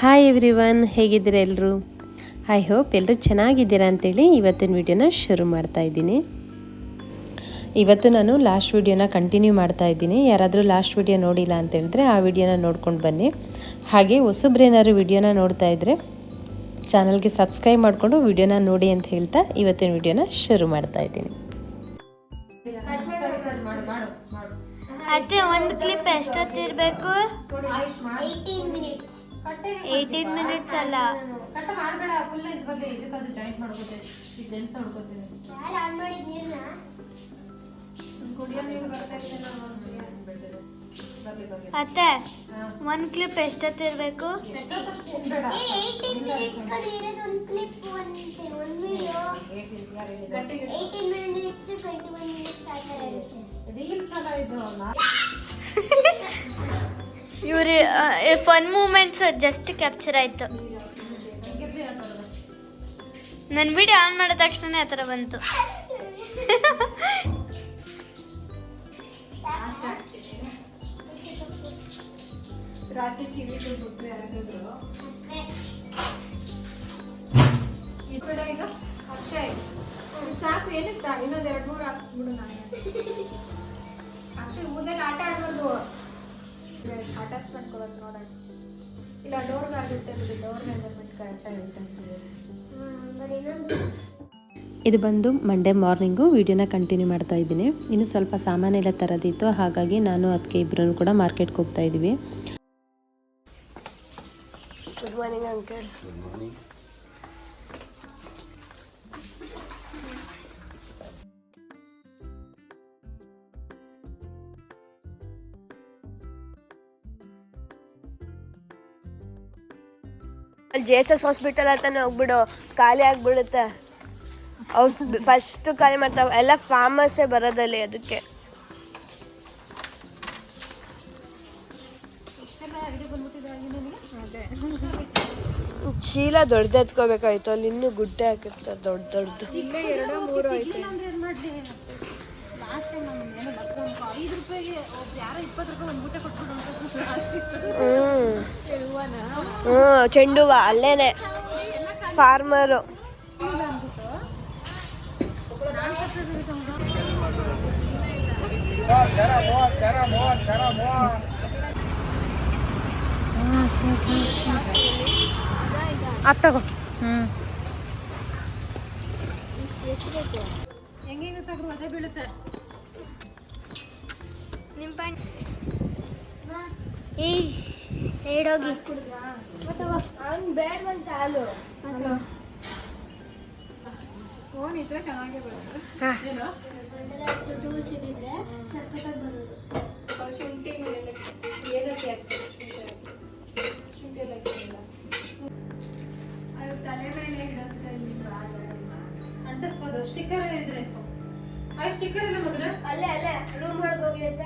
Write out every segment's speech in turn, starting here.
Hi every one ಹೇಗಿದ್ದೀರಾ ಎಲ್ಲರೂ I hope ಎಲ್ಲರೂ ಚೆನ್ನಾಗಿದ್ದೀರಾ ಅಂತೇಳಿ ಇವತ್ತಿನ ವಿಡಿಯೋನ ಶುರು ಮಾಡ್ತಾ ಇದ್ದೀನಿ. ಇವತ್ತು ನಾನು ಲಾಸ್ಟ್ ವಿಡಿಯೋನ ಕಂಟಿನ್ಯೂ ಮಾಡ್ತಾ ಇದ್ದೀನಿ. ಯಾರಾದರೂ ಲಾಸ್ಟ್ ವಿಡಿಯೋ ನೋಡಿಲ್ಲ ಅಂತೇಳಿದ್ರೆ ಆ ವಿಡಿಯೋನ ನೋಡ್ಕೊಂಡು ಬನ್ನಿ. ಹಾಗೆ ಹೊಸಬ್ರೇನಾದ್ರು ವಿಡಿಯೋನ ನೋಡ್ತಾ ಇದ್ದರೆ ಚಾನಲ್ಗೆ ಸಬ್ಸ್ಕ್ರೈಬ್ ಮಾಡಿಕೊಂಡು ವಿಡಿಯೋನ ನೋಡಿ ಅಂತ ಹೇಳ್ತಾ ಇವತ್ತಿನ ವಿಡಿಯೋನ ಶುರು ಮಾಡ್ತಾ ಇದ್ದೀನಿ. ಅತ್ತೆ ಒಂದು ಕ್ಲಿಪ್ ಎಷ್ಟೊತ್ತಿರ್ಬೇಕು? ಏಯ್ಟೀನ್ ಮಿನಿಟ್ಸ್ ಅಲ್ಲ. ಕಟ್ ಮಾಡಬೇಡ ಫುಲ್ ಇದು ಬಗ್ಗೆ ಇದಕ್ಕದು ಜಾಯಿಂಟ್ ಮಾಡ್ಕೋತೀನಿ. ಇದು ಎಂತ ನೋಡ್ಕೋತೀನಿ. ಕುಡಿಯೋ ನೀರು ಬರ್ತಾ ಅತ್ತೆ ಒಂದು ಕ್ಲಿಪ್ ಎಷ್ಟೊತ್ತಿರ್ಬೇಕು ರೀಲ್ಸ್ ಅಲ್ಲ ಇದು every fun moments just capture ಆಯ್ತು. ನನ್ನ ವಿಡಿಯೋ ಆನ್ ಮಾಡಿದ ತಕ್ಷಣ ಆ ಥರ ಬಂತು. ಸಾಕು, ಏನಕ್ಕೆ ಇನ್ನೊಂದು ಎರಡು ಮೂರು ಹಾಕ್ಬಿಡು ನಾನು. ಅಕ್ಷಯ್, ಮುಂದೆ ಆಟ ಆಡ್ಬಾರ್ದು. ಅಟ್ಯಾಚ್ಮೆಂಟ್ ಕೊಡೋದು ನೋಡೋಣ. ಇಲ್ಲ ಡೋರ್ಗೆ ಆಗುತ್ತೆ ಬಿಡಿ. ಡೋರ್ ಮೆಜರ್ಮೆಂಟ್ ಕರೆಕ್ಟಾಗಿ ಹೇಳ್ತೀನಿ ಇದು ಬಂದು ಮಂಡೇ ಮಾರ್ನಿಂಗು ವಿಡಿಯೋನ ಕಂಟಿನ್ಯೂ ಮಾಡ್ತಾ ಇದ್ದೀನಿ. ಇನ್ನು ಸ್ವಲ್ಪ ಸಾಮಾನೆಲ್ಲ ತರೋದಿತ್ತು ಹಾಗಾಗಿ ನಾನು ಅದಕ್ಕೆ ಇಬ್ಬರೂ ಕೂಡ ಮಾರ್ಕೆಟ್ಗೆ ಹೋಗ್ತಾ ಇದ್ದೀವಿ. Good morning uncle J S S hospital ಹತ್ರನೇ ಹೋಗ್ಬಿಡು. ಖಾಲಿ ಆಗ್ಬಿಡುತ್ತೆ. ಅವ್ರು ಫಸ್ಟ್ ಖಾಲಿ ಮಾಡ್ತಾವೆ ಎಲ್ಲ ಫಾರ್ಮರ್ಸೇ ಬರೋದಲ್ಲಿ ಅದಕ್ಕೆ. ಚೀಲ ದೊಡ್ಡದ ಎತ್ಕೋಬೇಕಾಯ್ತು, ಅಲ್ಲಿ ಇನ್ನೂ ಗುಡ್ಡೆ ಹಾಕಿರ್ತಾರೆ, ದೊಡ್ಡ ದೊಡ್ಡದು. ಹ್ಞೂ ಚೆಂಡು ಹೂವ ಅಲ್ಲೇನೆ. ಫಾರ್ಮರು ಅದು ತಗೋ. ಹ್ಞೂ ಹೆಂಗೆ ತಗೊಂಡು ಅದೇ ಬೀಳುತ್ತೆ. ನಿಮ್ಮ ಪ್ಯಾಂಟ್. ಈ ಸೈಡ್ ಹೋಗಿ. ಫೋನ್ ಇದ್ರೆ ಚೆನ್ನಾಗೇ ಬರುತ್ತೆ ಏನು ಶುಂಠಿ ಏಲಕ್ಕಿ ಏಲಕ್ಕಿ ಹಾಕ್ತೀನಿ ಶುಂಠಿ ಏಲಕ್ಕಿ ಎಲ್ಲ ಅದು ತಲೆ ಮೇಲೆ ಇಡೋದಕ್ಕೆ ಅಂಟಿಸ್ಬೋದು. ಸ್ಟಿಕ್ಕರ್ ಇದ್ರೆ ಆ ಸ್ಟಿಕ್ಕರ್ ಇಲ್ಲ ಮೊದಲು? ಅಲ್ಲೇ ಅಲ್ಲೇ ರೂಮ್ ಒಳಗೆ ಹೋಗಿ ಅಂತ.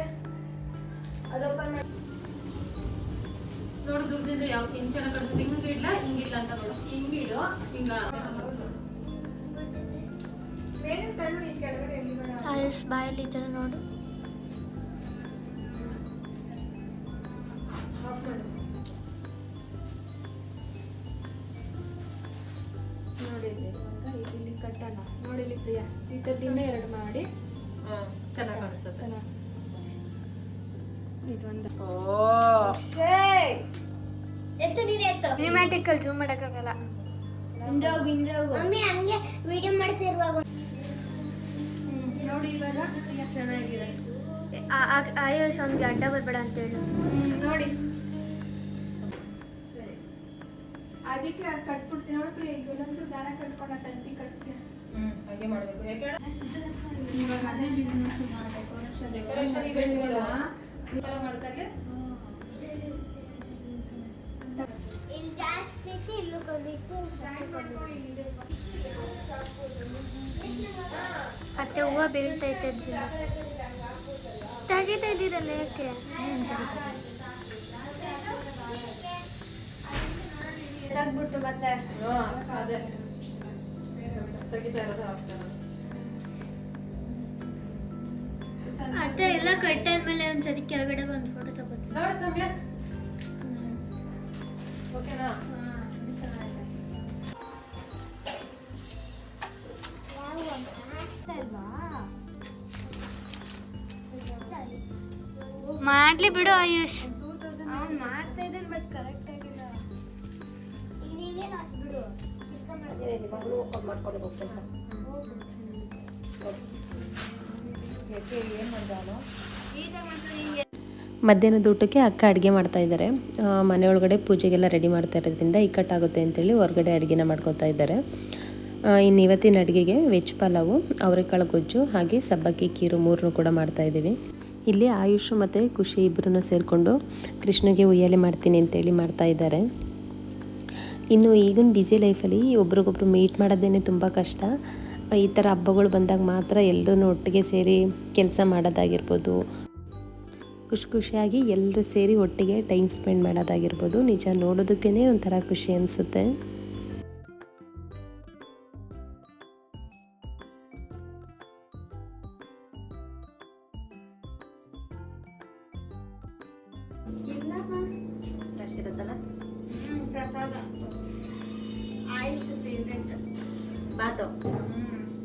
ನೋಡು ದುಡ್ಡಿಂದ ಯಾವ ಇಂಚನ ಕಳ್ಸುತ್ತೆ ಹಿಂಗ್ ಇಡ್ಲ ಹಿಂಗಿಡ್ಲ ಅಂತ ನೋಡು. ಹಿಂಗಿಡು ಹಿಂಗ ಕೆಳಗಡೆ ಎಲ್ಲಿಬೇಡ ಆಯುಷ್ ಬಾಯಲ್ಲಿ ಈ ಥರ ನೋಡು. ನೋಡಿ ಇಲ್ಲಿ ಕಟ್ಟಣ. ನೋಡಿ ಇಲ್ಲಿ ಪ್ರಿಯಾ ಈ ಥರದ್ದು ಎರಡು ಮಾಡಿ. ಚೆನ್ನಾಗಿ ಕಾಣಿಸುತ್ತೆ. ಚೆನ್ನಾಗಿ ಇದೊಂದು ಸಿನಿಮ್ಯಾಟಿಕಲ್ ಜೂಮ್ ಮಾಡೋಕ್ಕಾಗಲ್ಲ. ಮಮ್ಮಿ ಹಂಗೆ ವಿಡಿಯೋ ಮಾಡ್ತಿರುವಾಗ ನೋಡಿ ಇವಾಗ. ಚೆನ್ನಾಗಿದೆ. ಆಯುಷ್ ಅವ್ನಿಗೆ ಅಡ್ಡ ಬರಬೇಡ ಅಂತ ಹೇಳು ನೋಡಿ. ಸರಿ. ಅದಕ್ಕೆ ಅದು ಕಟ್ಬಿಡ್ತೀನಿ. ನೋಡಿ ಪ್ರಿಯ ಈಗ ಒಂಚೂರು ದಾರ ಕಟ್ಕೊಂಡು ತಂತಿ ಕಟ್ತೀನಿ. ಹಾಗೆ ಮಾಡಬೇಕು. ಯಾಕೆ? ಇವಾಗ ಅದೇ ಬಿಸ್ನೆಸ್ ಮಾಡಬೇಕು. ಡೆಕೋರೇಷನ್ ಇವೆಂಟ್ಗಳು ಅತ್ತೆ ಹೂವು ಬೀಳ್ತೈತೆ ತೆಗಿತಾ ಇದ್ದೀರಲ್ಲ ಯಾಕೆ? ತೆಗ್ದ್ಬಿಟ್ಟು ಮತ್ತೆ. ತೆಗಿತಾ ಇರೋದು ಆಗ್ತಾನೆ ಅತ್ತೆ ಎಲ್ಲ ಕಟ್ಟಾದ್ಮೇಲೆ ಒಂದ್ಸರಿ ಕೆಳಗಡೆ ಒಂದು ಫೋಟೋ ತಗೋತೀನಿ. ನೋಡಿ ಸೌಮ್ಯ? ಓಕೆನಾ? ಮಾಡ್ಲಿ ಬಿಡು ಆಯುಷ್. ಮಾಡ್ತಾ ಇದ್ದೀನಿ ಬಟ್ ಕರೆಕ್ಟ್ ಆಗಿಲ್ಲ. ನೀವೇ ಲಾಸ್ಟ್ ಬಿಡು. ಮಧ್ಯಾಹ್ನದ ಊಟಕ್ಕೆ ಅಕ್ಕ ಅಡುಗೆ ಮಾಡ್ತಾ ಇದ್ದಾರೆ. ಮನೆಯೊಳಗಡೆ ಪೂಜೆಗೆಲ್ಲ ರೆಡಿ ಮಾಡ್ತಾ ಇರೋದ್ರಿಂದ ಇಕ್ಕಟ್ಟಾಗುತ್ತೆ ಅಂತೇಳಿ ಹೊರಗಡೆ ಅಡುಗೆನ ಮಾಡ್ಕೊತಾ ಇದ್ದಾರೆ. ಇನ್ನು ಇವತ್ತಿನ ಅಡುಗೆಗೆ ವೆಜ್ ಪಲಾವು, ಅವರೆಕಾಳು ಗೊಜ್ಜು, ಹಾಗೆ ಸಬ್ಬಕ್ಕಿ ಕೀರು ಮೂರನ್ನು ಕೂಡ ಮಾಡ್ತಾ ಇದ್ದೀವಿ. ಇಲ್ಲಿ ಆಯುಷ್ ಮತ್ತು ಖುಷಿ ಇಬ್ಬರನ್ನು ಸೇರಿಕೊಂಡು ಕೃಷ್ಣಗೆ ಉಯ್ಯಾಲೆ ಮಾಡ್ತೀನಿ ಅಂತೇಳಿ ಮಾಡ್ತಾ ಇದ್ದಾರೆ. ಇನ್ನು ಈಗಿನ ಬ್ಯುಸಿ ಲೈಫಲ್ಲಿ ಒಬ್ರಿಗೊಬ್ರು ಮೀಟ್ ಮಾಡೋದೇನೆ ತುಂಬ ಕಷ್ಟ. ಈ ಥರ ಹಬ್ಬಗಳು ಬಂದಾಗ ಮಾತ್ರ ಎಲ್ಲರೂ ಒಟ್ಟಿಗೆ ಸೇರಿ ಕೆಲಸ ಮಾಡೋದಾಗಿರ್ಬೋದು. ಖುಷಿ ಖುಷಿಯಾಗಿ ಎಲ್ಲರೂ ಸೇರಿ ಒಟ್ಟಿಗೆ ಟೈಮ್ ಸ್ಪೆಂಡ್ ಮಾಡೋದಾಗಿರ್ಬೋದು. ನಿಜ ನೋಡೋದಕ್ಕೇ ಒಂಥರ ಖುಷಿ ಅನಿಸುತ್ತೆ. ಪ್ರಸಾದ. ಆಯುಷ್